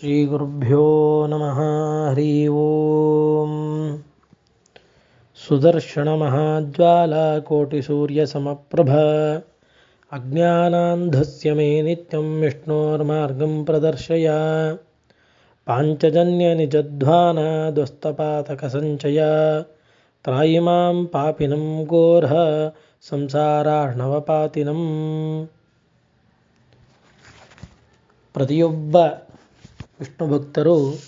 श्रीगुरुभ्यो नमः हरि ओम् सुदर्शनमहाज्वालाकोटिसूर्यसमप्रभ अज्ञानान्धस्य मे नित्यं विष्णोर्मार्गं प्रदर्शय पाञ्चजन्यनिजध्वानाद्वस्तपातकसञ्चय त्रायि मां पापिनं घोरः ಸಂಸಾರಾರ್ಣವಪಾತಿನಂ ಪ್ರತಿಯೊಬ್ಬ ವಿಷ್ಣು ಭಕ್ತರು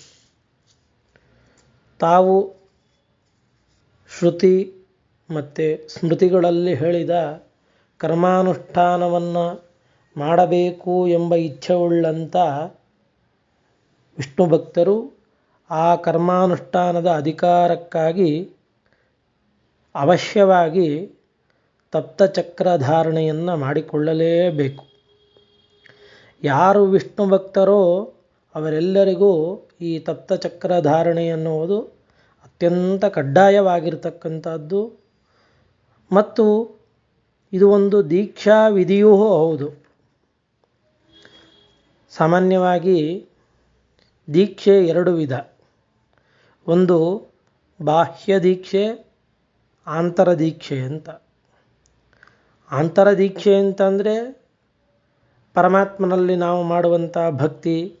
ತಾವು ಶ್ರುತಿ ಮತ್ತು ಸ್ಮೃತಿಗಳಲ್ಲಿ ಹೇಳಿದ ಕರ್ಮಾನುಷ್ಠಾನವನ್ನು ಮಾಡಬೇಕು ಎಂಬ ಇಚ್ಛೆವುಳ್ಳಂಥ ವಿಷ್ಣು ಭಕ್ತರು ಆ ಕರ್ಮಾನುಷ್ಠಾನದ ಅಧಿಕಾರಕ್ಕಾಗಿ ಅವಶ್ಯವಾಗಿ ತಪ್ತಚಕ್ರಧಾರಣೆಯನ್ನು ಮಾಡಿಕೊಳ್ಳಲೇಬೇಕು. ಯಾರು ವಿಷ್ಣು ಭಕ್ತರೋ ಅವರೆಲ್ಲರಿಗೂ ಈ ತಪ್ತಚಕ್ರಧಾರಣೆ ಎನ್ನುವುದು ಅತ್ಯಂತ ಕಡ್ಡಾಯವಾಗಿರ್ತಕ್ಕಂಥದ್ದು. ಮತ್ತು ಇದು ಒಂದು ದೀಕ್ಷಾ ವಿಧಿಯೂ ಹೌದು. ಸಾಮಾನ್ಯವಾಗಿ ದೀಕ್ಷೆ ಎರಡು ವಿಧ. ಒಂದು ಬಾಹ್ಯ ದೀಕ್ಷೆ, ಆಂತರ ದೀಕ್ಷೆ ಅಂತ. ಆಂತರ ದೀಕ್ಷೆ ಅಂತಂದರೆ ಪರಮಾತ್ಮನಲ್ಲಿ ನಾವು ಮಾಡುವಂಥ ಭಕ್ತಿ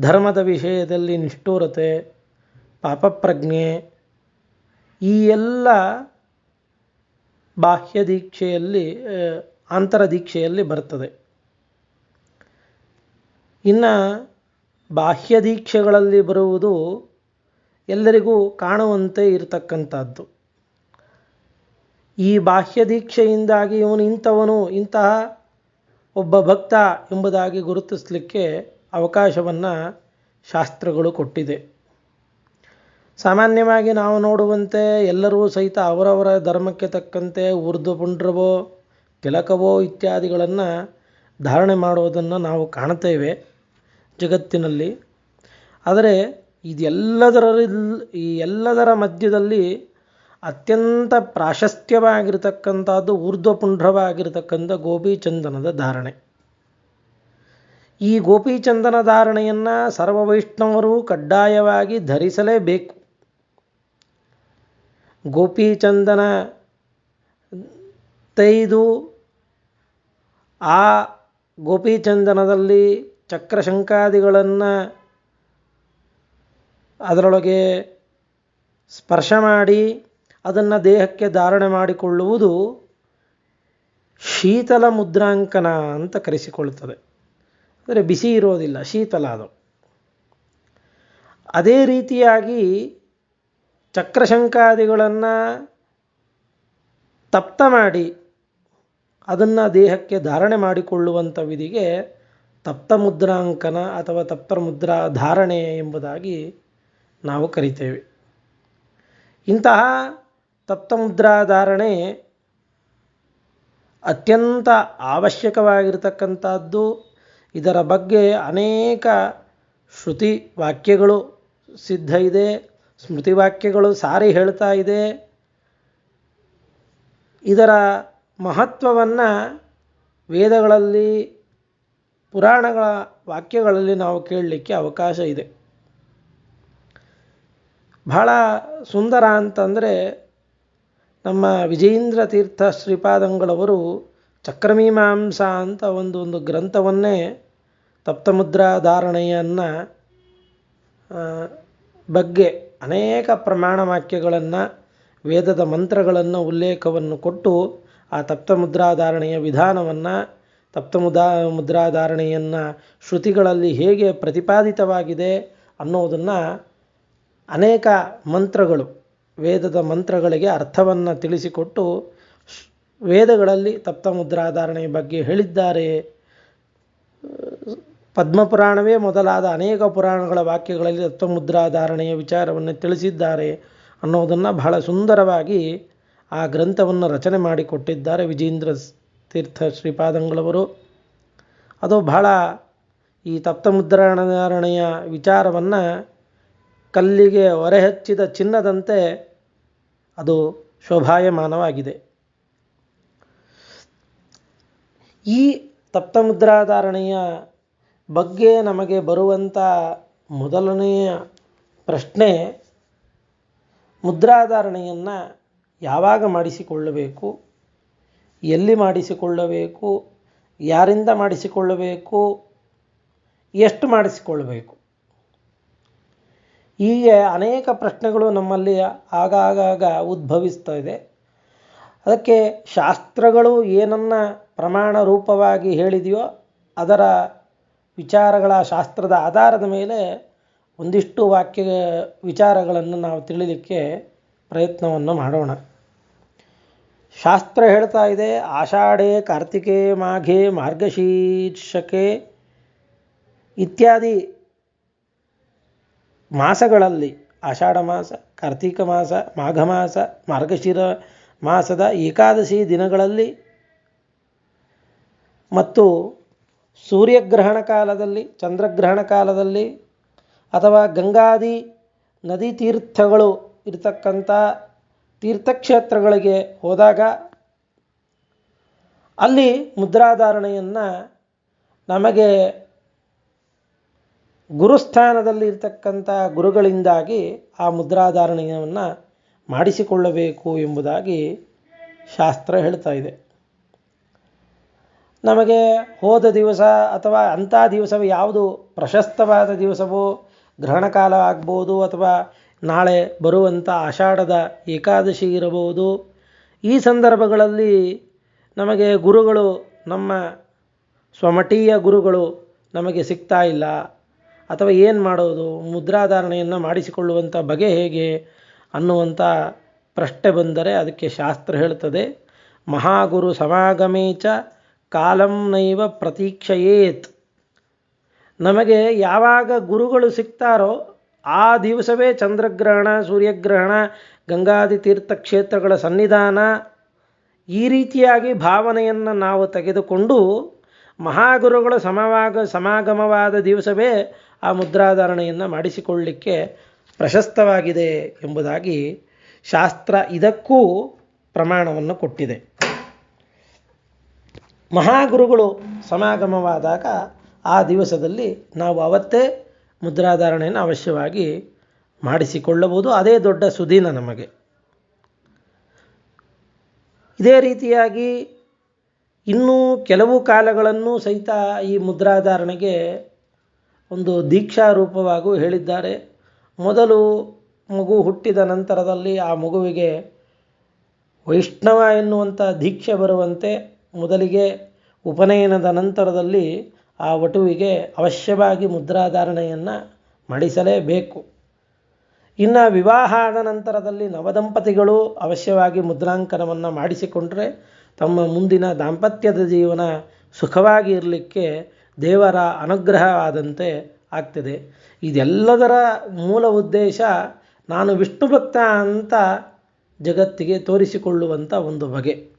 ಧರ್ಮದ ವಿಷಯದಲ್ಲಿ ನಿಷ್ಠೂರತೆ, ಪಾಪಪ್ರಜ್ಞೆ, ಈ ಎಲ್ಲ ಬಾಹ್ಯ ದೀಕ್ಷೆಯಲ್ಲಿ ಆಂತರ ದೀಕ್ಷೆಯಲ್ಲಿ ಬರ್ತದೆ. ಇನ್ನು ಬಾಹ್ಯ ದೀಕ್ಷೆಗಳಲ್ಲಿ ಬರುವುದು ಎಲ್ಲರಿಗೂ ಕಾಣುವಂತೆ ಇರತಕ್ಕಂಥದ್ದು. ಈ ಬಾಹ್ಯ ದೀಕ್ಷೆಯಿಂದಾಗಿ ಇವನು ಇಂಥವನು, ಇಂತಹ ಒಬ್ಬ ಭಕ್ತ ಎಂಬುದಾಗಿ ಗುರುತಿಸಲಿಕ್ಕೆ ಅವಕಾಶವನ್ನು ಶಾಸ್ತ್ರಗಳು ಕೊಟ್ಟಿದೆ. ಸಾಮಾನ್ಯವಾಗಿ ನಾವು ನೋಡುವಂತೆ ಎಲ್ಲರೂ ಸಹಿತ ಅವರವರ ಧರ್ಮಕ್ಕೆ ತಕ್ಕಂತೆ ಉರ್ದು ಪುಂಡ್ರವೋ ತಿಲಕವೋ ಇತ್ಯಾದಿಗಳನ್ನು ಧಾರಣೆ ಮಾಡುವುದನ್ನು ನಾವು ಕಾಣ್ತೇವೆ ಜಗತ್ತಿನಲ್ಲಿ. ಆದರೆ ಇದೆಲ್ಲದರ ಈ ಎಲ್ಲದರ ಮಧ್ಯದಲ್ಲಿ ಅತ್ಯಂತ ಪ್ರಾಶಸ್ತ್ಯವಾಗಿರತಕ್ಕಂಥದ್ದು ಊರ್ಧ್ವಪುಂಡ್ರವಾಗಿರತಕ್ಕಂಥ ಗೋಪಿಚಂದನದ ಧಾರಣೆ. ಈ ಗೋಪಿಚಂದನ ಧಾರಣೆಯನ್ನು ಸರ್ವ ವೈಷ್ಣವರು ಕಡ್ಡಾಯವಾಗಿ ಧರಿಸಲೇಬೇಕು. ಗೋಪಿಚಂದನ ತೈದು ಆ ಗೋಪಿಚಂದನದಲ್ಲಿ ಚಕ್ರಶಂಕಾದಿಗಳನ್ನು ಅದರೊಳಗೆ ಸ್ಪರ್ಶ ಮಾಡಿ ಅದನ್ನು ದೇಹಕ್ಕೆ ಧಾರಣೆ ಮಾಡಿಕೊಳ್ಳುವುದು ಶೀತಲ ಮುದ್ರಾಂಕನ ಅಂತ ಕರೆಸಿಕೊಳ್ಳುತ್ತದೆ. ಅಂದರೆ ಬಿಸಿ ಇರೋದಿಲ್ಲ, ಶೀತಲ ಅದು. ಅದೇ ರೀತಿಯಾಗಿ ಚಕ್ರಶಂಕಾದಿಗಳನ್ನು ತಪ್ತ ಮಾಡಿ ಅದನ್ನು ದೇಹಕ್ಕೆ ಧಾರಣೆ ಮಾಡಿಕೊಳ್ಳುವಂಥ ವಿಧಿಗೆ ತಪ್ತ ಮುದ್ರಾಂಕನ ಅಥವಾ ತಪ್ತ ಮುದ್ರಾ ಧಾರಣೆ ಎಂಬುದಾಗಿ ನಾವು ಕರಿತೇವೆ. ಇಂತಹ ತಪ್ತಮುದ್ರಾ ಧಾರಣೆ ಅತ್ಯಂತ ಅವಶ್ಯಕವಾಗಿರತಕ್ಕಂಥದ್ದು ಇದರ ಬಗ್ಗೆ ಅನೇಕ ಶ್ರುತಿ ವಾಕ್ಯಗಳು ಸಿದ್ಧ ಇದೆ, ಸ್ಮೃತಿ ವಾಕ್ಯಗಳು ಸಾರಿ ಹೇಳ್ತಾ ಇದೆ. ಇದರ ಮಹತ್ವವನ್ನು ವೇದಗಳಲ್ಲಿ, ಪುರಾಣಗಳ ವಾಕ್ಯಗಳಲ್ಲಿ ನಾವು ಕೇಳಲಿಕ್ಕೆ ಅವಕಾಶ ಇದೆ. ಬಹಳ ಸುಂದರ ಅಂತಂದರೆ ನಮ್ಮ ವಿಜಯೇಂದ್ರ ತೀರ್ಥ ಶ್ರೀಪಾದಂಗಳವರು ಚಕ್ರಮೀಮಾಂಸ ಅಂತ ಒಂದು ಒಂದು ಗ್ರಂಥವನ್ನೇ ತಪ್ತಮುದ್ರಾ ಧಾರಣೆಯನ್ನು ಬಗ್ಗೆ ಅನೇಕ ಪ್ರಮಾಣ ವಾಕ್ಯಗಳನ್ನು, ವೇದದ ಮಂತ್ರಗಳನ್ನು ಉಲ್ಲೇಖವನ್ನು ಕೊಟ್ಟು ಆ ತಪ್ತಮುದ್ರಾಧಾರಣೆಯ ವಿಧಾನವನ್ನು ತಪ್ತಮುದ್ರಾ ಮುದ್ರಾಧಾರಣೆಯನ್ನು ಶ್ರುತಿಗಳಲ್ಲಿ ಹೇಗೆ ಪ್ರತಿಪಾದಿತವಾಗಿದೆ ಅನ್ನೋದನ್ನು ಅನೇಕ ಮಂತ್ರಗಳು, ವೇದದ ಮಂತ್ರಗಳಿಗೆ ಅರ್ಥವನ್ನು ತಿಳಿಸಿಕೊಟ್ಟು ವೇದಗಳಲ್ಲಿ ತಪ್ತಮುದ್ರಾಧಾರಣೆಯ ಬಗ್ಗೆ ಹೇಳಿದ್ದಾರೆ ಪದ್ಮಪುರಾಣವೇ ಮೊದಲಾದ ಅನೇಕ ಪುರಾಣಗಳ ವಾಕ್ಯಗಳಲ್ಲಿ ತತ್ವಮುದ್ರಾಧಾರಣೆಯ ವಿಚಾರವನ್ನು ತಿಳಿಸಿದ್ದಾರೆ ಅನ್ನೋದನ್ನು ಬಹಳ ಸುಂದರವಾಗಿ ಆ ಗ್ರಂಥವನ್ನು ರಚನೆ ಮಾಡಿಕೊಟ್ಟಿದ್ದಾರೆ ವಿಜೇಂದ್ರ ತೀರ್ಥ ಶ್ರೀಪಾದಂಗಳವರು. ಅದು ಬಹಳ ಈ ತಪ್ತಮುದ್ರಾಧಾರಣೆಯ ವಿಚಾರವನ್ನು ಕಲ್ಲಿಗೆ ಹೊರೆಹಚ್ಚಿದ ಚಿನ್ನದಂತೆ ಅದು ಶೋಭಾಯಮಾನವಾಗಿದೆ. ಈ ತಪ್ತಮುದ್ರಾಧಾರಣೆಯ ಬಗ್ಗೆ ನಮಗೆ ಬರುವಂಥ ಮೊದಲನೆಯ ಪ್ರಶ್ನೆ ಮುದ್ರಾಧಾರಣೆಯನ್ನು ಯಾವಾಗ ಮಾಡಿಸಿಕೊಳ್ಳಬೇಕು, ಎಲ್ಲಿ ಮಾಡಿಸಿಕೊಳ್ಳಬೇಕು, ಯಾರಿಂದ ಮಾಡಿಸಿಕೊಳ್ಳಬೇಕು, ಎಷ್ಟು ಮಾಡಿಸಿಕೊಳ್ಳಬೇಕು? ಹೀಗೆ ಅನೇಕ ಪ್ರಶ್ನೆಗಳು ನಮ್ಮಲ್ಲಿ ಆಗಾಗ ಉದ್ಭವಿಸ್ತಾ ಇದೆ. ಅದಕ್ಕೆ ಶಾಸ್ತ್ರಗಳು ಏನನ್ನು ಪ್ರಮಾಣ ರೂಪವಾಗಿ ಹೇಳಿದೆಯೋ ಅದರ ವಿಚಾರಗಳ ಶಾಸ್ತ್ರದ ಆಧಾರದ ಮೇಲೆ ಒಂದಿಷ್ಟು ವಾಕ್ಯ ವಿಚಾರಗಳನ್ನು ನಾವು ತಿಳಿಲಿಕ್ಕೆ ಪ್ರಯತ್ನವನ್ನು ಮಾಡೋಣ. ಶಾಸ್ತ್ರ ಹೇಳ್ತಾ ಇದೆ, ಆಷಾಢೆ ಕಾರ್ತಿಕೆ ಮಾಘೆ ಮಾರ್ಗಶೀರ್ಷಕೆ. ಇತ್ಯಾದಿ ಮಾಸಗಳಲ್ಲಿ, ಆಷಾಢ ಮಾಸ, ಕಾರ್ತಿಕ ಮಾಸ, ಮಾಘ ಮಾಸ, ಮಾರ್ಗಶಿರ ಮಾಸದ ಏಕಾದಶಿ ದಿನಗಳಲ್ಲಿ ಮತ್ತು ಸೂರ್ಯಗ್ರಹಣ ಕಾಲದಲ್ಲಿ, ಚಂದ್ರಗ್ರಹಣ ಕಾಲದಲ್ಲಿ ಅಥವಾ ಗಂಗಾದಿ ನದಿ ತೀರ್ಥಗಳು ಇರತಕ್ಕಂಥ ತೀರ್ಥಕ್ಷೇತ್ರಗಳಿಗೆ ಹೋದಾಗ ಅಲ್ಲಿ ಮುದ್ರಾಧಾರಣೆಯನ್ನು ನಮಗೆ ಗುರುಸ್ಥಾನದಲ್ಲಿ ಇರತಕ್ಕಂಥ ಗುರುಗಳಿಂದಾಗಿ ಆ ಮುದ್ರಾಧಾರಣೆಯನ್ನು ಮಾಡಿಸಿಕೊಳ್ಳಬೇಕು ಎಂಬುದಾಗಿ ಶಾಸ್ತ್ರ ಹೇಳ್ತಾ ಇದೆ. ನಮಗೆ ಹೋದ ದಿವಸ ಅಥವಾ ಅಂಥ ದಿವಸವೇ ಯಾವುದು ಪ್ರಶಸ್ತವಾದ ದಿವಸವೋ ಗ್ರಹಣ ಕಾಲ ಆಗ್ಬೋದು ಅಥವಾ ನಾಳೆ ಬರುವಂಥ ಆಷಾಢದ ಏಕಾದಶಿ ಇರಬಹುದು. ಈ ಸಂದರ್ಭಗಳಲ್ಲಿ ನಮಗೆ ಗುರುಗಳು ನಮ್ಮ ಸ್ವಮಠೀಯ ಗುರುಗಳು ನಮಗೆ ಸಿಗ್ತಾ ಇಲ್ಲ. ಅಥವಾ ಏನು ಮಾಡೋದು? ಮುದ್ರಾಧಾರಣೆಯನ್ನು ಮಾಡಿಸಿಕೊಳ್ಳುವಂಥ ಬಗೆ ಹೇಗೆ ಅನ್ನುವಂಥ ಪ್ರಶ್ನೆ ಬಂದರೆ ಅದಕ್ಕೆ ಶಾಸ್ತ್ರ ಹೇಳ್ತದೆ, ಮಹಾಗುರು ಸಮಾಗಮೇಚ ಕಾಲಂ ನೈವ ಪ್ರತೀಕ್ಷಯೇತ್. ನಮಗೆ ಯಾವಾಗ ಗುರುಗಳು ಸಿಗ್ತಾರೋ ಆ ದಿವಸವೇ ಚಂದ್ರಗ್ರಹಣ, ಸೂರ್ಯಗ್ರಹಣ, ಗಂಗಾದಿ ತೀರ್ಥಕ್ಷೇತ್ರಗಳ ಸನ್ನಿಧಾನ ಈ ರೀತಿಯಾಗಿ ಭಾವನೆಯನ್ನು ನಾವು ತೆಗೆದುಕೊಂಡು ಮಹಾಗುರುಗಳ ಸಮವಾಗ ಸಮಾಗಮವಾದ ದಿವಸವೇ ಆ ಮುದ್ರಾಧಾರಣೆಯನ್ನು ಮಾಡಿಸಿಕೊಳ್ಳಲಿಕ್ಕೆ ಪ್ರಶಸ್ತವಾಗಿದೆ ಎಂಬುದಾಗಿ ಶಾಸ್ತ್ರ ಇದಕ್ಕೂ ಪ್ರಮಾಣವನ್ನು ಕೊಟ್ಟಿದೆ. ಮಹಾಗುರುಗಳು ಸಮಾಗಮವಾದಾಗ ಆ ದಿವಸದಲ್ಲಿ ನಾವು ಅವತ್ತೇ ಮುದ್ರಾಧಾರಣೆಯನ್ನು ಅವಶ್ಯವಾಗಿ ಮಾಡಿಸಿಕೊಳ್ಳಬಹುದು. ಅದೇ ದೊಡ್ಡ ಸುದಿನ ನಮಗೆ. ಇದೇ ರೀತಿಯಾಗಿ ಇನ್ನೂ ಕೆಲವು ಕಾಲಗಳನ್ನು ಸಹಿತ ಈ ಮುದ್ರಾಧಾರಣೆಗೆ ಒಂದು ದೀಕ್ಷಾ ರೂಪವಾಗೂ ಹೇಳಿದ್ದಾರೆ. ಮೊದಲು ಮಗು ಹುಟ್ಟಿದ ನಂತರದಲ್ಲಿ ಆ ಮಗುವಿಗೆ ವೈಷ್ಣವ ಎನ್ನುವಂಥ ದೀಕ್ಷೆ ಬರುವಂತೆ ಮೊದಲಿಗೆ ಉಪನಯನದ ನಂತರದಲ್ಲಿ ಆ ವಟುವಿಗೆ ಅವಶ್ಯವಾಗಿ ಮುದ್ರಾಧಾರಣೆಯನ್ನು ಮಾಡಿಸಲೇಬೇಕು. ಇನ್ನು ವಿವಾಹ ಆದ ನಂತರದಲ್ಲಿ ನವದಂಪತಿಗಳು ಅವಶ್ಯವಾಗಿ ಮುದ್ರಾಂಕನವನ್ನು ಮಾಡಿಸಿಕೊಂಡರೆ ತಮ್ಮ ಮುಂದಿನ ದಾಂಪತ್ಯದ ಜೀವನ ಸುಖವಾಗಿ ಇರಲಿಕ್ಕೆ ದೇವರ ಅನುಗ್ರಹ ಆದಂತೆ ಆಗ್ತದೆ. ಇದೆಲ್ಲದರ ಮೂಲ ಉದ್ದೇಶ ನಾನು ವಿಷ್ಣು ಭಕ್ತ ಅಂತ ಜಗತ್ತಿಗೆ ತೋರಿಸಿಕೊಳ್ಳುವಂಥ ಒಂದು ಬಗೆ.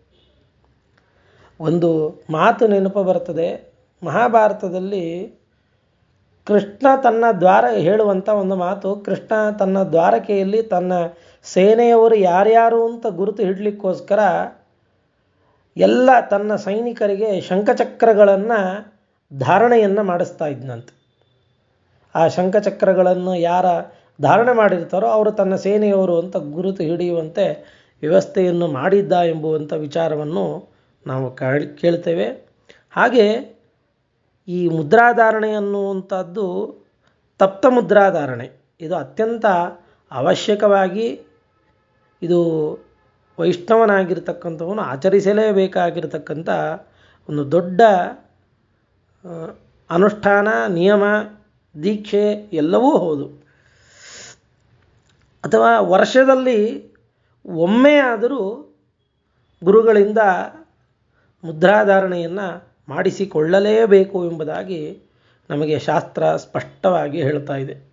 ಒಂದು ಮಾತು ನೆನಪು ಬರ್ತದೆ. ಮಹಾಭಾರತದಲ್ಲಿ ಕೃಷ್ಣ ತನ್ನ ದ್ವಾರ ಹೇಳುವಂಥ ಒಂದು ಮಾತು, ಕೃಷ್ಣ ತನ್ನ ದ್ವಾರಕೆಯಲ್ಲಿ ತನ್ನ ಸೇನೆಯವರು ಯಾರ್ಯಾರು ಅಂತ ಗುರುತು ಹಿಡಲಿಕ್ಕೋಸ್ಕರ ಎಲ್ಲ ತನ್ನ ಸೈನಿಕರಿಗೆ ಶಂಖಚಕ್ರಗಳನ್ನು ಧಾರಣೆಯನ್ನು ಮಾಡಿಸ್ತಾ ಇದ್ನಂತೆ. ಆ ಶಂಖಚಕ್ರಗಳನ್ನು ಯಾರ ಧಾರಣೆ ಮಾಡಿರ್ತಾರೋ ಅವರು ತನ್ನ ಸೇನೆಯವರು ಅಂತ ಗುರುತು ಹಿಡಿಯುವಂತೆ ವ್ಯವಸ್ಥೆಯನ್ನು ಮಾಡಿದ್ದ ಎಂಬುವಂಥ ವಿಚಾರವನ್ನು ನಾವು ಕೇಳ್ತೇವೆ. ಹಾಗೆ ಈ ಮುದ್ರಾಧಾರಣೆ ಅನ್ನುವಂಥದ್ದು ತಪ್ತ ಮುದ್ರಾಧಾರಣೆ. ಇದು ಅತ್ಯಂತ ಅವಶ್ಯಕವಾಗಿ ಇದು ವೈಷ್ಣವನಾಗಿರ್ತಕ್ಕಂಥವನು ಆಚರಿಸಲೇಬೇಕಾಗಿರ್ತಕ್ಕಂಥ ಒಂದು ದೊಡ್ಡ ಅನುಷ್ಠಾನ, ನಿಯಮ, ದೀಕ್ಷೆ ಎಲ್ಲವೂ ಹೌದು. ಅಥವಾ ವರ್ಷದಲ್ಲಿ ಒಮ್ಮೆ ಆದರೂ ಗುರುಗಳಿಂದ ಮುದ್ರಾಧಾರಣೆಯನ್ನು ಮಾಡಿಸಿಕೊಳ್ಳಲೇಬೇಕು ಎಂಬುದಾಗಿ ನಮಗೆ ಶಾಸ್ತ್ರ ಸ್ಪಷ್ಟವಾಗಿ ಹೇಳ್ತಾ ಇದೆ.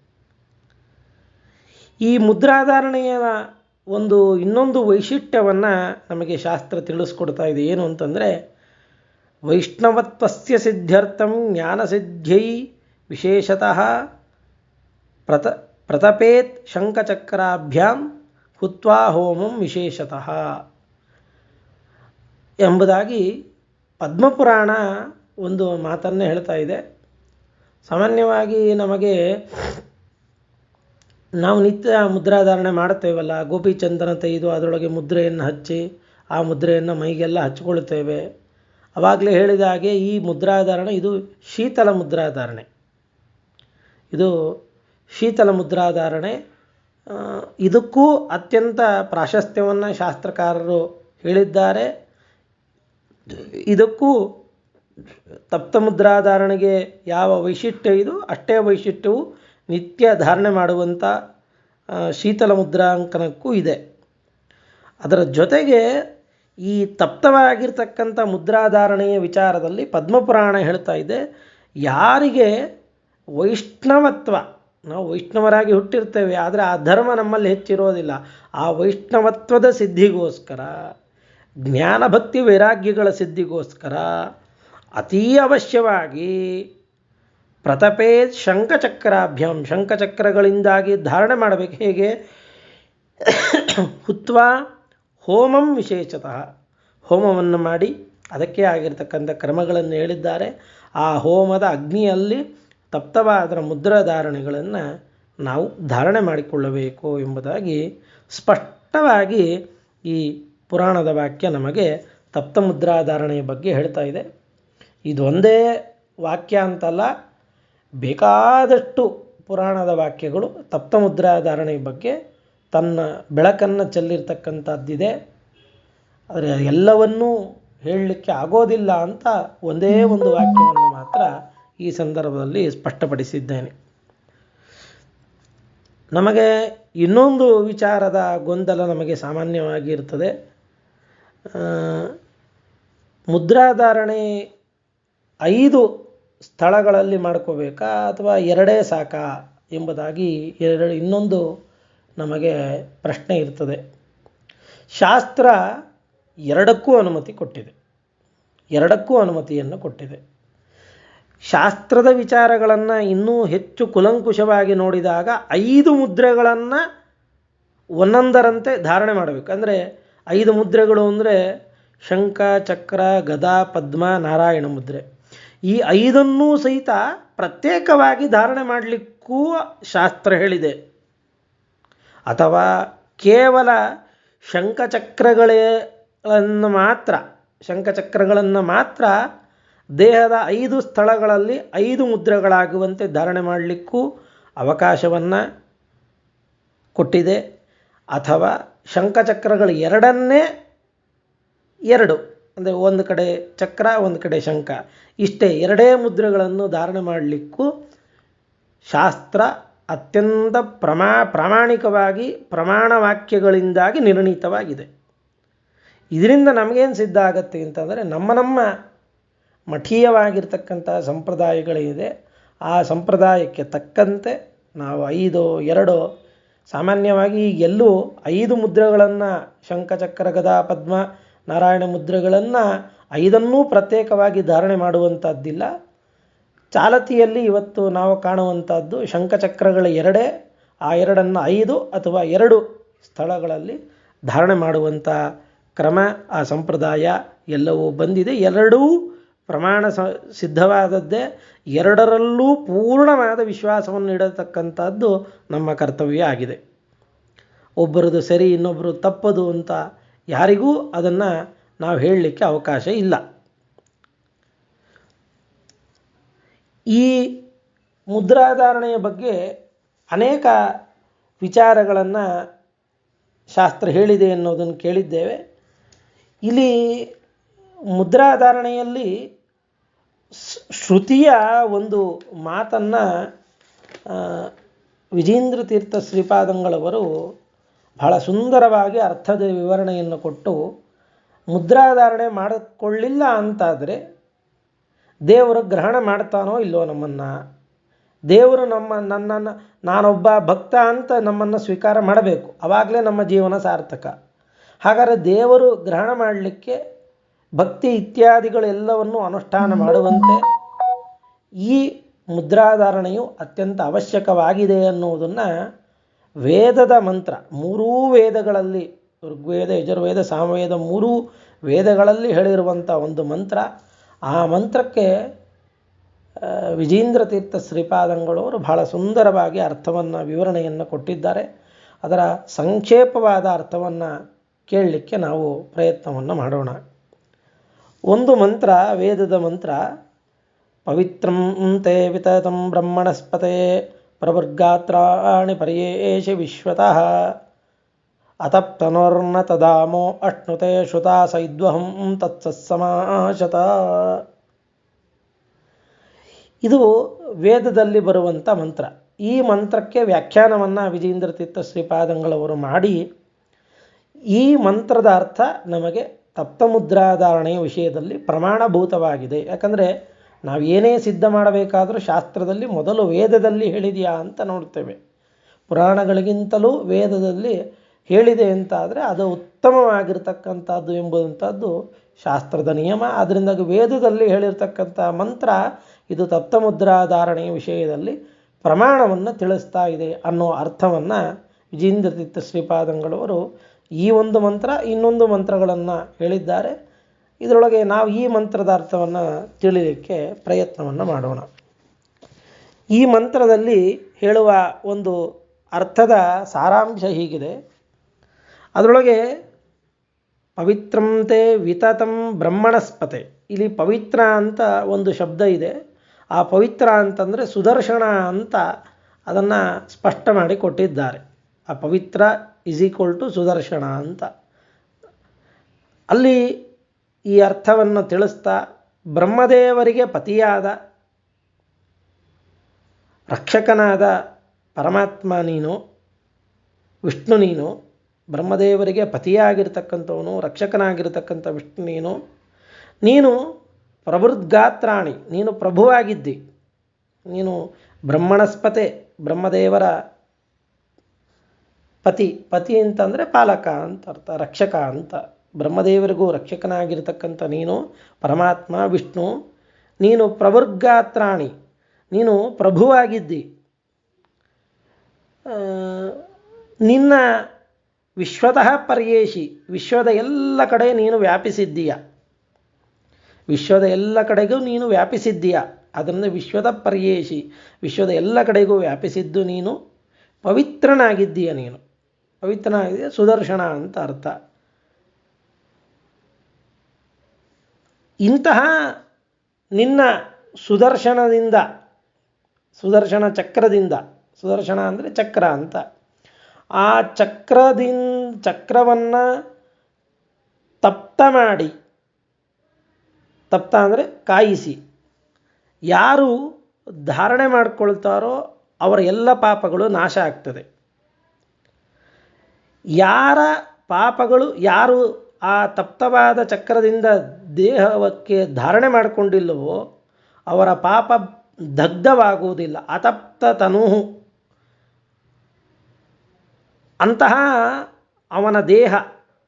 ಈ ಮುದ್ರಾಧಾರಣೆಯ ಒಂದು ಇನ್ನೊಂದು ವೈಶಿಷ್ಟ್ಯವನ್ನು ನಮಗೆ ಶಾಸ್ತ್ರ ತಿಳಿಸ್ಕೊಡ್ತಾ ಇದೆ. ಏನು ಅಂತಂದರೆ, ವೈಷ್ಣವತ್ವಸ್ಯ ಸಿದ್ಧ್ಯರ್ಥಂ ಜ್ಞಾನಸಿದ್ಧ್ಯೈ ವಿಶೇಷತಃ ಪ್ರತ, ಪ್ರತಪೇತ್ ಶಂಖಚಕ್ರಾಭ್ಯಾಂ ಹುತ್ವಾ ಹೋಮಂ ವಿಶೇಷತಃ. ಎಂಬುದಾಗಿ ಪದ್ಮಪುರಾಣ ಒಂದು ಮಾತನ್ನು ಹೇಳ್ತಾ ಇದೆ. ಸಾಮಾನ್ಯವಾಗಿ ನಮಗೆ ನಾವು ನಿತ್ಯ ಮುದ್ರಾಧಾರಣೆ ಮಾಡುತ್ತೇವಲ್ಲ ಗೋಪಿಚಂದನ ತೆಗೆದು ಅದರೊಳಗೆ ಮುದ್ರೆಯನ್ನು ಹಚ್ಚಿ, ಆ ಮುದ್ರೆಯನ್ನು ಮೈಗೆಲ್ಲ ಹಚ್ಚಿಕೊಳ್ಳುತ್ತೇವೆ. ಅವಾಗಲೇ ಹೇಳಿದ ಹಾಗೆ ಈ ಮುದ್ರಾಧಾರಣೆ ಇದು ಶೀತಲ ಮುದ್ರಾಧಾರಣೆ. ಇದು ಶೀತಲ ಮುದ್ರಾಧಾರಣೆ. ಇದಕ್ಕೂ ಅತ್ಯಂತ ಪ್ರಾಶಸ್ತ್ಯವನ್ನು ಶಾಸ್ತ್ರಕಾರರು ಹೇಳಿದ್ದಾರೆ. ಇದಕ್ಕೂ ತಪ್ತ ಮುದ್ರಾಧಾರಣೆಗೆ ಯಾವ ವೈಶಿಷ್ಟ್ಯ ಇದು? ಅಷ್ಟೇ ವೈಶಿಷ್ಟ್ಯವು ನಿತ್ಯ ಧಾರಣೆ ಮಾಡುವಂಥ ಶೀತಲ ಮುದ್ರಾಂಕನಕ್ಕೂ ಇದೆ. ಅದರ ಜೊತೆಗೆ ಈ ತಪ್ತವಾಗಿರ್ತಕ್ಕಂಥ ಮುದ್ರಾಧಾರಣೆಯ ವಿಚಾರದಲ್ಲಿ ಪದ್ಮಪುರಾಣ ಹೇಳ್ತಾ ಇದೆ, ಯಾರಿಗೆ ವೈಷ್ಣವತ್ವ, ನಾವು ವೈಷ್ಣವರಾಗಿ ಹುಟ್ಟಿರ್ತೇವೆ, ಆದರೆ ಆ ಧರ್ಮ ನಮ್ಮಲ್ಲಿ ಹೆಚ್ಚಿರೋದಿಲ್ಲ. ಆ ವೈಷ್ಣವತ್ವದ ಸಿದ್ಧಿಗೋಸ್ಕರ ಜ್ಞಾನಭಕ್ತಿ ವೈರಾಗ್ಯಗಳ ಸಿದ್ಧಿಗೋಸ್ಕರ ಅತೀ ಅವಶ್ಯವಾಗಿ ಪ್ರತಪೇ ಶಂಖಚಕ್ರಾಭ್ಯಾಂ, ಶಂಖಚಕ್ರಗಳಿಂದಾಗಿ ಧಾರಣೆ ಮಾಡಬೇಕು. ಹೇಗೆ? ಹುತ್ವ ಹೋಮಂ ವಿಶೇಷತಃ. ಹೋಮವನ್ನು ಮಾಡಿ ಅದಕ್ಕೆ ಆಗಿರ್ತಕ್ಕಂಥ ಕ್ರಮಗಳನ್ನು ಹೇಳಿದ್ದಾರೆ. ಆ ಹೋಮದ ಅಗ್ನಿಯಲ್ಲಿ ತಪ್ತವಾದ ಮುದ್ರಾಧಾರಣೆಗಳನ್ನು ನಾವು ಧಾರಣೆ ಮಾಡಿಕೊಳ್ಳಬೇಕು ಎಂಬುದಾಗಿ ಸ್ಪಷ್ಟವಾಗಿ ಈ ಪುರಾಣದ ವಾಕ್ಯ ನಮಗೆ ತಪ್ತ ಧಾರಣೆಯ ಬಗ್ಗೆ ಹೇಳ್ತಾ ಇದೆ. ಇದೊಂದೇ ವಾಕ್ಯ ಅಂತಲ್ಲ, ಬೇಕಾದಷ್ಟು ಪುರಾಣದ ವಾಕ್ಯಗಳು ತಪ್ತ ಮುದ್ರಾಧಾರಣೆಯ ಬಗ್ಗೆ ತನ್ನ ಬೆಳಕನ್ನು ಚೆಲ್ಲಿರ್ತಕ್ಕಂಥದ್ದಿದೆ. ಆದರೆ ಎಲ್ಲವನ್ನೂ ಹೇಳಲಿಕ್ಕೆ ಆಗೋದಿಲ್ಲ ಅಂತ ಒಂದೇ ಒಂದು ವಾಕ್ಯವನ್ನು ಮಾತ್ರ ಈ ಸಂದರ್ಭದಲ್ಲಿ ಸ್ಪಷ್ಟಪಡಿಸಿದ್ದೇನೆ. ನಮಗೆ ಇನ್ನೊಂದು ವಿಚಾರದ ಗೊಂದಲ ನಮಗೆ ಸಾಮಾನ್ಯವಾಗಿ ಇರ್ತದೆ ಮುದ್ರಾಧಾರಣೆ ಐದು ಸ್ಥಳಗಳಲ್ಲಿ ಮಾಡ್ಕೋಬೇಕಾ ಅಥವಾ ಎರಡೇ ಸಾಕಾ ಎಂಬುದಾಗಿ ಎರಡು ಇನ್ನೊಂದು ನಮಗೆ ಪ್ರಶ್ನೆ ಇರ್ತದೆ. ಶಾಸ್ತ್ರ ಎರಡಕ್ಕೂ ಅನುಮತಿ ಕೊಟ್ಟಿದೆ. ಎರಡಕ್ಕೂ ಅನುಮತಿಯನ್ನು ಕೊಟ್ಟಿದೆ. ಶಾಸ್ತ್ರದ ವಿಚಾರಗಳನ್ನು ಇನ್ನೂ ಹೆಚ್ಚು ಕುಲಂಕುಷವಾಗಿ ನೋಡಿದಾಗ ಐದು ಮುದ್ರೆಗಳನ್ನು ಒಂದೊಂದರಂತೆ ಧಾರಣೆ ಮಾಡಬೇಕು. ಅಂದರೆ ಐದು ಮುದ್ರೆಗಳು ಅಂದರೆ ಶಂಖ, ಚಕ್ರ, ಗದಾ, ಪದ್ಮ, ನಾರಾಯಣ ಮುದ್ರೆ. ಈ ಐದನ್ನೂ ಸಹಿತ ಪ್ರತ್ಯೇಕವಾಗಿ ಧಾರಣೆ ಮಾಡಲಿಕ್ಕೂ ಶಾಸ್ತ್ರ ಹೇಳಿದೆ. ಅಥವಾ ಕೇವಲ ಶಂಖಚಕ್ರಗಳನ್ನು ಮಾತ್ರ ಶಂಖಚಕ್ರಗಳನ್ನು ಮಾತ್ರ ದೇಹದ ಐದು ಸ್ಥಳಗಳಲ್ಲಿ ಐದು ಮುದ್ರೆಗಳಾಗುವಂತೆ ಧಾರಣೆ ಮಾಡಲಿಕ್ಕೂ ಅವಕಾಶವನ್ನು ಕೊಟ್ಟಿದೆ. ಅಥವಾ ಶಂಖಚಕ್ರಗಳು ಎರಡನ್ನೇ ಎರಡು, ಅಂದರೆ ಒಂದು ಕಡೆ ಚಕ್ರ, ಒಂದು ಕಡೆ ಶಂಖ. ಇಷ್ಟೇ ಎರಡೇ ಮುದ್ರೆಗಳನ್ನು ಧಾರಣೆ ಮಾಡಲಿಕ್ಕೂ ಶಾಸ್ತ್ರ ಅತ್ಯಂತ ಪ್ರಮಾ, ಪ್ರಾಮಾಣಿಕವಾಗಿ ಪ್ರಮಾಣ ವಾಕ್ಯಗಳಿಂದಾಗಿ ನಿರ್ಣೀತವಾಗಿದೆ. ಇದರಿಂದ ನಮಗೇನು ಸಿದ್ಧ ಆಗತ್ತೆ ಅಂತಂದರೆ, ನಮ್ಮ ನಮ್ಮ ಮಠೀಯವಾಗಿರ್ತಕ್ಕಂಥ ಸಂಪ್ರದಾಯಗಳಿದೆ ಆ ಸಂಪ್ರದಾಯಕ್ಕೆ ತಕ್ಕಂತೆ ನಾವು ಐದೋ, ಎರಡು ಸಾಮಾನ್ಯವಾಗಿ ಎಲ್ಲೂ ಐದು ಮುದ್ರೆಗಳನ್ನು ಶಂಖಚಕ್ರ ಗದಾ ಪದ್ಮ ನಾರಾಯಣ ಮುದ್ರೆಗಳನ್ನು ಐದನ್ನೂ ಪ್ರತ್ಯೇಕವಾಗಿ ಧಾರಣೆ ಮಾಡುವಂಥದ್ದಿಲ್ಲ ಚಾಲತಿಯಲ್ಲಿ ಇವತ್ತು ನಾವು ಕಾಣುವಂಥದ್ದು ಶಂಖಚಕ್ರಗಳ ಎರಡೇ, ಆ ಎರಡನ್ನು ಐದು ಅಥವಾ ಎರಡು ಸ್ಥಳಗಳಲ್ಲಿ ಧಾರಣೆ ಮಾಡುವಂಥ ಕ್ರಮ, ಆ ಸಂಪ್ರದಾಯ ಎಲ್ಲವೂ ಬಂದಿದೆ. ಎರಡೂ ಪ್ರಮಾಣ ಸಿದ್ಧವಾದದ್ದೇ ಎರಡರಲ್ಲೂ ಪೂರ್ಣವಾದ ವಿಶ್ವಾಸವನ್ನು ಇಡತಕ್ಕಂಥದ್ದು ನಮ್ಮ ಕರ್ತವ್ಯ ಆಗಿದೆ. ಒಬ್ಬರದು ಸರಿ ಇನ್ನೊಬ್ಬರು ತಪ್ಪದು ಅಂತ ಯಾರಿಗೂ ಅದನ್ನು ನಾವು ಹೇಳಲಿಕ್ಕೆ ಅವಕಾಶ ಇಲ್ಲ. ಈ ಮುದ್ರಾಧಾರಣೆಯ ಬಗ್ಗೆ ಅನೇಕ ವಿಚಾರಗಳನ್ನು ಶಾಸ್ತ್ರ ಹೇಳಿದೆ ಅನ್ನೋದನ್ನು ಕೇಳಿದ್ದೇವೆ. ಇಲ್ಲಿ ಮುದ್ರಾಧಾರಣೆಯಲ್ಲಿ ಶ್ರುತಿಯ ಒಂದು ಮಾತನ್ನು ವಿಜೇಂದ್ರ ತೀರ್ಥ ಶ್ರೀಪಾದಂಗಳವರು ಬಹಳ ಸುಂದರವಾಗಿ ಅರ್ಥದ ವಿವರಣೆಯನ್ನು ಕೊಟ್ಟು ಮುದ್ರಾಧಾರಣೆ ಮಾಡಿಕೊಳ್ಳಿಲ್ಲ ಅಂತಾದರೆ ದೇವರು ಗ್ರಹಣ ಮಾಡ್ತಾನೋ ಇಲ್ಲೋ ನಮ್ಮನ್ನು? ದೇವರು ನಮ್ಮ ನನ್ನನ್ನು ನಾನೊಬ್ಬ ಭಕ್ತ ಅಂತ ನಮ್ಮನ್ನು ಸ್ವೀಕಾರ ಮಾಡಬೇಕು. ಆವಾಗಲೇ ನಮ್ಮ ಜೀವನ ಸಾರ್ಥಕ. ಹಾಗಾದರೆ ದೇವರು ಗ್ರಹಣ ಮಾಡಲಿಕ್ಕೆ ಭಕ್ತಿ ಇತ್ಯಾದಿಗಳೆಲ್ಲವನ್ನು ಅನುಷ್ಠಾನ ಮಾಡುವಂತೆ ಈ ಮುದ್ರಾಧಾರಣೆಯು ಅತ್ಯಂತ ಅವಶ್ಯಕವಾಗಿದೆ ಅನ್ನುವುದನ್ನು ವೇದದ ಮಂತ್ರ, ಮೂರೂ ವೇದಗಳಲ್ಲಿ, ಋಗ್ವೇದ, ಯಜುರ್ವೇದ, ಸಾಮವೇದ ಮೂರೂ ವೇದಗಳಲ್ಲಿ ಹೇಳಿರುವಂಥ ಒಂದು ಮಂತ್ರ. ಆ ಮಂತ್ರಕ್ಕೆ ವಿಜೇಂದ್ರ ತೀರ್ಥ ಶ್ರೀಪಾದಂಗಳವರು ಬಹಳ ಸುಂದರವಾಗಿ ಅರ್ಥವನ್ನು, ವಿವರಣೆಯನ್ನು ಕೊಟ್ಟಿದ್ದಾರೆ. ಅದರ ಸಂಕ್ಷೇಪವಾದ ಅರ್ಥವನ್ನು ಕೇಳಲಿಕ್ಕೆ ನಾವು ಪ್ರಯತ್ನವನ್ನು ಮಾಡೋಣ. ಒಂದು ಮಂತ್ರ, ವೇದದ ಮಂತ್ರ, ಪವಿತ್ರಂ ತೇ ವಿತತಂ ಬ್ರಹ್ಮಣಸ್ಪತೆ ಪ್ರವರ್ಗಾತ್ರಾಣಿ ಪರ್ಯೇಷ ವಿಶ್ವತಃ ಅತಪ್ತನೋರ್ನ ತದಾಮೋ ಅಷ್ಣುತೆ ಶ್ರುತಾ ಸೈದ್ವಹಂ ತತ್ಸಮಾಶತ ಇದು ವೇದದಲ್ಲಿ ಬರುವಂಥ ಮಂತ್ರ. ಈ ಮಂತ್ರಕ್ಕೆ ವ್ಯಾಖ್ಯಾನವನ್ನು ವಿಜೇಂದ್ರ ತೀರ್ಥ ಶ್ರೀಪಾದಂಗಳವರು ಮಾಡಿ ಈ ಮಂತ್ರದ ಅರ್ಥ ನಮಗೆ ತಪ್ತಮುದ್ರಾಧಾರಣೆಯ ವಿಷಯದಲ್ಲಿ ಪ್ರಮಾಣಭೂತವಾಗಿದೆ. ಯಾಕಂದರೆ ನಾವು ಏನೇ ಸಿದ್ಧ ಮಾಡಬೇಕಾದರೂ ಶಾಸ್ತ್ರದಲ್ಲಿ ಮೊದಲು ವೇದದಲ್ಲಿ ಹೇಳಿದೆಯಾ ಅಂತ ನೋಡ್ತೇವೆ. ಪುರಾಣಗಳಿಗಿಂತಲೂ ವೇದದಲ್ಲಿ ಹೇಳಿದೆ ಅಂತಾದರೆ ಅದು ಉತ್ತಮವಾಗಿರ್ತಕ್ಕಂಥದ್ದು ಎಂಬುದಂಥದ್ದು ಶಾಸ್ತ್ರದ ನಿಯಮ. ಆದ್ದರಿಂದ ವೇದದಲ್ಲಿ ಹೇಳಿರ್ತಕ್ಕಂಥ ಮಂತ್ರ ಇದು ತಪ್ತಮುದ್ರಾಧಾರಣೆಯ ವಿಷಯದಲ್ಲಿ ಪ್ರಮಾಣವನ್ನು ತಿಳಿಸ್ತಾ ಇದೆ ಅನ್ನೋ ಅರ್ಥವನ್ನು ವಿಜೇಂದ್ರ ತೀರ್ಥ ಶ್ರೀಪಾದಂಗಳವರು ಈ ಒಂದು ಮಂತ್ರ ಇನ್ನೊಂದು ಮಂತ್ರಗಳನ್ನು ಹೇಳಿದ್ದಾರೆ. ಇದರೊಳಗೆ ನಾವು ಈ ಮಂತ್ರದ ಅರ್ಥವನ್ನು ತಿಳಿಯಲಿಕ್ಕೆ ಪ್ರಯತ್ನವನ್ನು ಮಾಡೋಣ. ಈ ಮಂತ್ರದಲ್ಲಿ ಹೇಳುವ ಒಂದು ಅರ್ಥದ ಸಾರಾಂಶ ಹೀಗಿದೆ. ಅದರೊಳಗೆ ಪವಿತ್ರಂತೆ ವಿತತಂ ಬ್ರಹ್ಮಣಸ್ಪತೆ. ಇಲ್ಲಿ ಪವಿತ್ರ ಅಂತ ಒಂದು ಶಬ್ದ ಇದೆ. ಆ ಪವಿತ್ರ ಅಂತಂದರೆ ಸುದರ್ಶನ ಅಂತ ಅದನ್ನು ಸ್ಪಷ್ಟ ಮಾಡಿ ಕೊಟ್ಟಿದ್ದಾರೆ. ಆ Pavitra is equal to Sudarshana ಅಂತ. ಅಲ್ಲಿ ಈ ಅರ್ಥವನ್ನು ತಿಳಿಸ್ತಾ ಬ್ರಹ್ಮದೇವರಿಗೆ ಪತಿಯಾದ, ರಕ್ಷಕನಾದ ಪರಮಾತ್ಮ ನೀನು, ವಿಷ್ಣು ನೀನು, ಬ್ರಹ್ಮದೇವರಿಗೆ ಪತಿಯಾಗಿರ್ತಕ್ಕಂಥವನು, ರಕ್ಷಕನಾಗಿರ್ತಕ್ಕಂಥ ವಿಷ್ಣು ನೀನು ನೀನು ಪ್ರಬೃದ್ಗಾತ್ರಾಣಿ ನೀನು ಪ್ರಭುವಾಗಿದ್ದಿ, ನೀನು ಬ್ರಹ್ಮಣಸ್ಪತೆ, ಬ್ರಹ್ಮದೇವರ ಪತಿ ಪತಿ ಅಂತಂದರೆ ಪಾಲಕ ಅಂತ ಅರ್ಥ, ರಕ್ಷಕ ಅಂತ. ಬ್ರಹ್ಮದೇವರಿಗೂ ರಕ್ಷಕನಾಗಿರ್ತಕ್ಕಂಥ ನೀನು, ಪರಮಾತ್ಮ, ವಿಷ್ಣು, ನೀನು ಪ್ರವರ್ಗಾತ್ರಾಣಿ ನೀನು ಪ್ರಭುವಾಗಿದ್ದಿ. ನಿನ್ನ ವಿಶ್ವತಃ ಪರ್ಯೇಶಿ, ವಿಶ್ವದ ಎಲ್ಲ ಕಡೆ ನೀನು ವ್ಯಾಪಿಸಿದ್ದೀಯ. ವಿಶ್ವದ ಎಲ್ಲ ಕಡೆಗೂ ನೀನು ವ್ಯಾಪಿಸಿದ್ದೀಯ. ಅದರಿಂದ ವಿಶ್ವದ ಪರ್ಯೇಶಿ, ವಿಶ್ವದ ಎಲ್ಲ ಕಡೆಗೂ ವ್ಯಾಪಿಸಿದ್ದು ನೀನು, ಪವಿತ್ರನಾಗಿದ್ದೀಯ ನೀನು. ಪವಿತ್ರನಾಗಿದೆಯಾ ಸುದರ್ಶನ ಅಂತ ಅರ್ಥ. ಇಂತಹ ನಿನ್ನ ಸುದರ್ಶನದಿಂದ, ಸುದರ್ಶನ ಚಕ್ರದಿಂದ, ಸುದರ್ಶನ ಅಂದರೆ ಚಕ್ರ ಅಂತ. ಆ ಚಕ್ರದಿನ್, ಚಕ್ರವನ್ನು ತಪ್ತ ಮಾಡಿ, ತಪ್ತ ಅಂದರೆ ಕಾಯಿಸಿ. ಯಾರು ಧಾರಣೆ ಮಾಡಿಕೊಳ್ತಾರೋ ಅವರ ಎಲ್ಲ ಪಾಪಗಳು ನಾಶ ಆಗ್ತದೆ. ಯಾರ ಪಾಪಗಳು, ಯಾರು ಆ ತಪ್ತವಾದ ಚಕ್ರದಿಂದ ದೇಹಕ್ಕೆ ಧಾರಣೆ ಮಾಡಿಕೊಂಡಿಲ್ಲವೋ ಅವರ ಪಾಪ ದಗ್ಧವಾಗುವುದಿಲ್ಲ. ಅತಪ್ತ ತನುಹು. ಅಂತಹ ಅವನ ದೇಹ,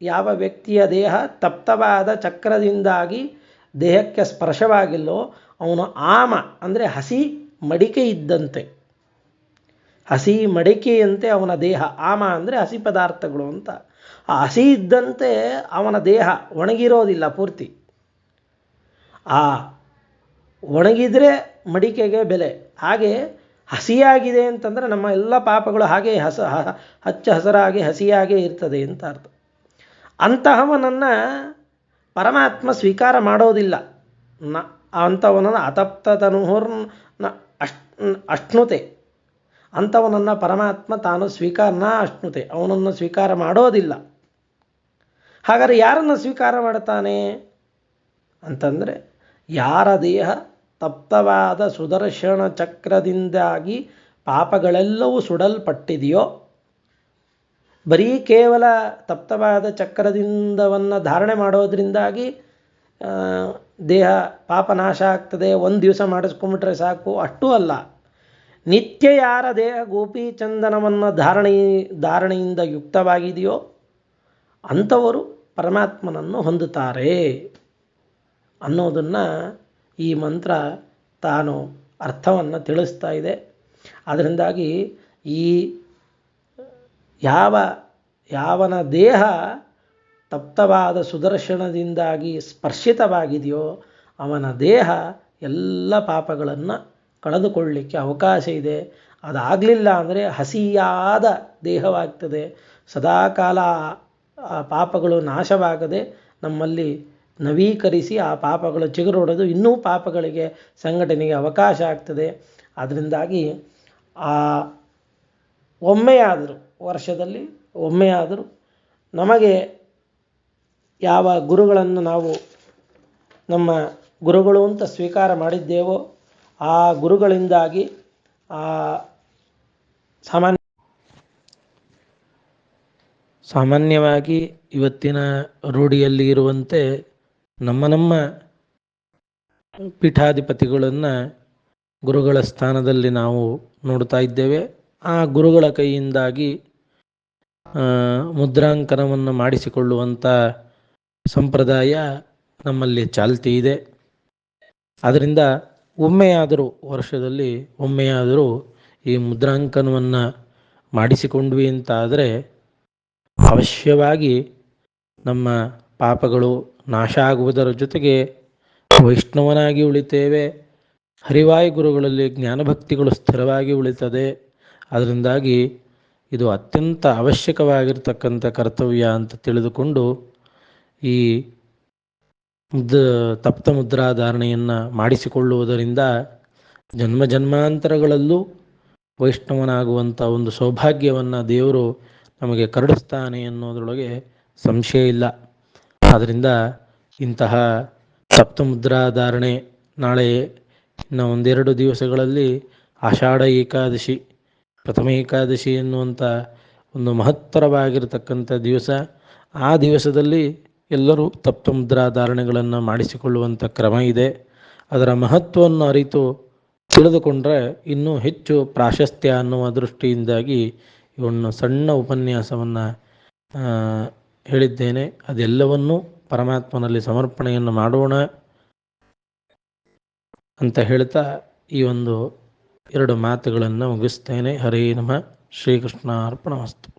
ಯಾವ ವ್ಯಕ್ತಿಯ ದೇಹ ತಪ್ತವಾದ ಚಕ್ರದಿಂದಾಗಿ ದೇಹಕ್ಕೆ ಸ್ಪರ್ಶವಾಗಿಲ್ಲೋ ಅವನು ಆಮ, ಅಂದರೆ ಹಸಿ ಮಡಿಕೆ ಇದ್ದಂತೆ. ಹಸಿ ಮಡಿಕೆಯಂತೆ ಅವನ ದೇಹ, ಆಮ ಅಂದರೆ ಹಸಿ ಪದಾರ್ಥಗಳು ಅಂತ. ಆ ಹಸಿ ಇದ್ದಂತೆ ಅವನ ದೇಹ ಒಣಗಿರೋದಿಲ್ಲ ಪೂರ್ತಿ. ಆ ಒಣಗಿದರೆ ಮಡಿಕೆಗೆ ಬೆಲೆ. ಹಾಗೆ ಹಸಿಯಾಗಿದೆ ಅಂತಂದರೆ ನಮ್ಮ ಎಲ್ಲ ಪಾಪಗಳು ಹಾಗೆ ಹಸ ಹಚ್ಚ ಹಸರಾಗಿ ಹಸಿಯಾಗೇ ಇರ್ತದೆ ಅಂತ ಅರ್ಥ. ಅಂತಹವನನ್ನು ಪರಮಾತ್ಮ ಸ್ವೀಕಾರ ಮಾಡೋದಿಲ್ಲ. ನ ಅಂಥವನನ್ನು ಅತಪ್ತ ತನುಹುರ್ನ ಅಶ್ ಅಷ್ಣುತೆ ಅಂಥವನನ್ನು ಪರಮಾತ್ಮ ತಾನು ಸ್ವೀಕಾರ ನ ಅಷ್ಣುತೆ ಅವನನ್ನು ಸ್ವೀಕಾರ ಮಾಡೋದಿಲ್ಲ. ಹಾಗಾದರೆ ಯಾರನ್ನು ಸ್ವೀಕಾರ ಮಾಡ್ತಾನೆ ಅಂತಂದರೆ ಯಾರ ದೇಹ ತಪ್ತವಾದ ಸುದರ್ಶನ ಚಕ್ರದಿಂದಾಗಿ ಪಾಪಗಳೆಲ್ಲವೂ ಸುಡಲ್ಪಟ್ಟಿದೆಯೋ, ಬರೀ ಕೇವಲ ತಪ್ತವಾದ ಚಕ್ರದಿಂದವನ್ನು ಧಾರಣೆ ಮಾಡೋದ್ರಿಂದಾಗಿ ದೇಹ ದೇಹ ಪಾಪನಾಶ ಆಗ್ತದೆ, ಒಂದು ದಿವಸ ಮಾಡಿಸ್ಕೊಂಬಿಟ್ರೆ ಸಾಕು, ಅಷ್ಟೂ ಅಲ್ಲ. ನಿತ್ಯ ಯಾರ ದೇಹ ಗೋಪಿ ಚಂದನವನ್ನು ಧಾರಣೆ, ಧಾರಣೆಯಿಂದ ಯುಕ್ತವಾಗಿದೆಯೋ ಅಂಥವರು ಪರಮಾತ್ಮನನ್ನು ಹೊಂದುತ್ತಾರೆ ಅನ್ನೋದನ್ನು ಈ ಮಂತ್ರ ತಾನು ಅರ್ಥವನ್ನು ತಿಳಿಸ್ತಾ ಇದೆ. ಅದರಿಂದಾಗಿ ಈ ಯಾವ, ಯಾವನ ದೇಹ ತಪ್ತವಾದ ಸುದರ್ಶನದಿಂದಾಗಿ ಸ್ಪರ್ಶಿತವಾಗಿದೆಯೋ ಅವನ ದೇಹ ಎಲ್ಲ ಪಾಪಗಳನ್ನು ಕಳೆದುಕೊಳ್ಳಲಿಕ್ಕೆ ಅವಕಾಶ ಇದೆ. ಅದಾಗಲಿಲ್ಲ ಅಂದರೆ ಹಸಿಯಾದ ದೇಹವಾಗ್ತದೆ. ಸದಾಕಾಲ ಆ ಪಾಪಗಳು ನಾಶವಾಗದೆ ನಮ್ಮಲ್ಲಿ ನವೀಕರಿಸಿ ಆ ಪಾಪಗಳು ಚಿಗುರೊಡೆದು ಇನ್ನೂ ಪಾಪಗಳಿಗೆ ಸಂಘಟನೆಗೆ ಅವಕಾಶ ಆಗ್ತದೆ. ಅದರಿಂದಾಗಿ ಆ ಒಮ್ಮೆಯಾದರೂ ವರ್ಷದಲ್ಲಿ ಒಮ್ಮೆಯಾದರೂ ನಮಗೆ ಯಾವ ಗುರುಗಳನ್ನು ನಾವು ನಮ್ಮ ಗುರುಗಳು ಅಂತ ಸ್ವೀಕಾರ ಮಾಡಿದ್ದೇವೋ ಆ ಗುರುಗಳಿಂದಾಗಿ ಆ ಸಾಮಾನ್ಯ ಸಾಮಾನ್ಯವಾಗಿ ಇವತ್ತಿನ ರೂಢಿಯಲ್ಲಿ ಇರುವಂತೆ ನಮ್ಮ ನಮ್ಮ ಪೀಠಾಧಿಪತಿಗಳನ್ನು ಗುರುಗಳ ಸ್ಥಾನದಲ್ಲಿ ನಾವು ನೋಡ್ತಾ ಇದ್ದೇವೆ. ಆ ಗುರುಗಳ ಕೈಯಿಂದಾಗಿ ಮುದ್ರಾಂಕನವನ್ನು ಮಾಡಿಸಿಕೊಳ್ಳುವಂಥ ಸಂಪ್ರದಾಯ ನಮ್ಮಲ್ಲಿ ಚಾಲ್ತಿ ಇದೆ. ಅದರಿಂದ ಒಮ್ಮೆಯಾದರೂ ವರ್ಷದಲ್ಲಿ ಒಮ್ಮೆಯಾದರೂ ಈ ಮುದ್ರಾಂಕನವನ್ನು ಮಾಡಿಸಿಕೊಂಡ್ವಿ ಅಂತಾದರೆ ಅವಶ್ಯವಾಗಿ ನಮ್ಮ ಪಾಪಗಳು ನಾಶ ಆಗುವುದರ ಜೊತೆಗೆ ವೈಷ್ಣವನಾಗಿ ಉಳಿತೇವೆ. ಹರಿವಾಯು ಗುರುಗಳಲ್ಲಿ ಜ್ಞಾನಭಕ್ತಿಗಳು ಸ್ಥಿರವಾಗಿ ಉಳಿತದೆ. ಅದರಿಂದಾಗಿ ಇದು ಅತ್ಯಂತ ಅವಶ್ಯಕವಾಗಿರ್ತಕ್ಕಂಥ ಕರ್ತವ್ಯ ಅಂತ ತಿಳಿದುಕೊಂಡು ಈ ತಪ್ತ ಮುದ್ರಾಧಾರಣೆಯನ್ನು ಮಾಡಿಸಿಕೊಳ್ಳುವುದರಿಂದ ಜನ್ಮ ಜನ್ಮಾಂತರಗಳಲ್ಲೂ ವೈಷ್ಣವನಾಗುವಂಥ ಒಂದು ಸೌಭಾಗ್ಯವನ್ನು ದೇವರು ನಮಗೆ ಕರುಡಿಸ್ತಾನೆ ಅನ್ನೋದ್ರೊಳಗೆ ಸಂಶಯ ಇಲ್ಲ. ಆದ್ದರಿಂದ ಇಂತಹ ಸಪ್ತಮುದ್ರಾಧಾರಣೆ ನಾಳೆ ಇನ್ನು ಒಂದೆರಡು ದಿವಸಗಳಲ್ಲಿ ಆಷಾಢ ಏಕಾದಶಿ, ಪ್ರಥಮ ಏಕಾದಶಿ ಎನ್ನುವಂಥ ಒಂದು ಮಹತ್ತರವಾಗಿರತಕ್ಕಂಥ ದಿವಸ ಆ ದಿವಸದಲ್ಲಿ ಎಲ್ಲರೂ ತಪ್ತಮುದ್ರಾಧಾರಣೆಗಳನ್ನು ಮಾಡಿಸಿಕೊಳ್ಳುವಂಥ ಕ್ರಮ ಇದೆ. ಅದರ ಮಹತ್ವವನ್ನು ಅರಿತು ತಿಳಿದುಕೊಂಡ್ರೆ ಇನ್ನೂ ಹೆಚ್ಚು ಪ್ರಾಶಸ್ತ್ಯ ಅನ್ನುವ ದೃಷ್ಟಿಯಿಂದಾಗಿ ಇವನ್ನು ಸಣ್ಣ ಉಪನ್ಯಾಸವನ್ನು ಹೇಳಿದ್ದೇನೆ. ಅದೆಲ್ಲವನ್ನೂ ಪರಮಾತ್ಮನಲ್ಲಿ ಸಮರ್ಪಣೆಯನ್ನು ಮಾಡೋಣ ಅಂತ ಹೇಳ್ತಾ ಈ ಒಂದು ಎರಡು ಮಾತುಗಳನ್ನು ಮುಗಿಸ್ತೇನೆ. ಹರೇ ನಮಃ. ಶ್ರೀಕೃಷ್ಣ ಅರ್ಪಣಮಸ್ತು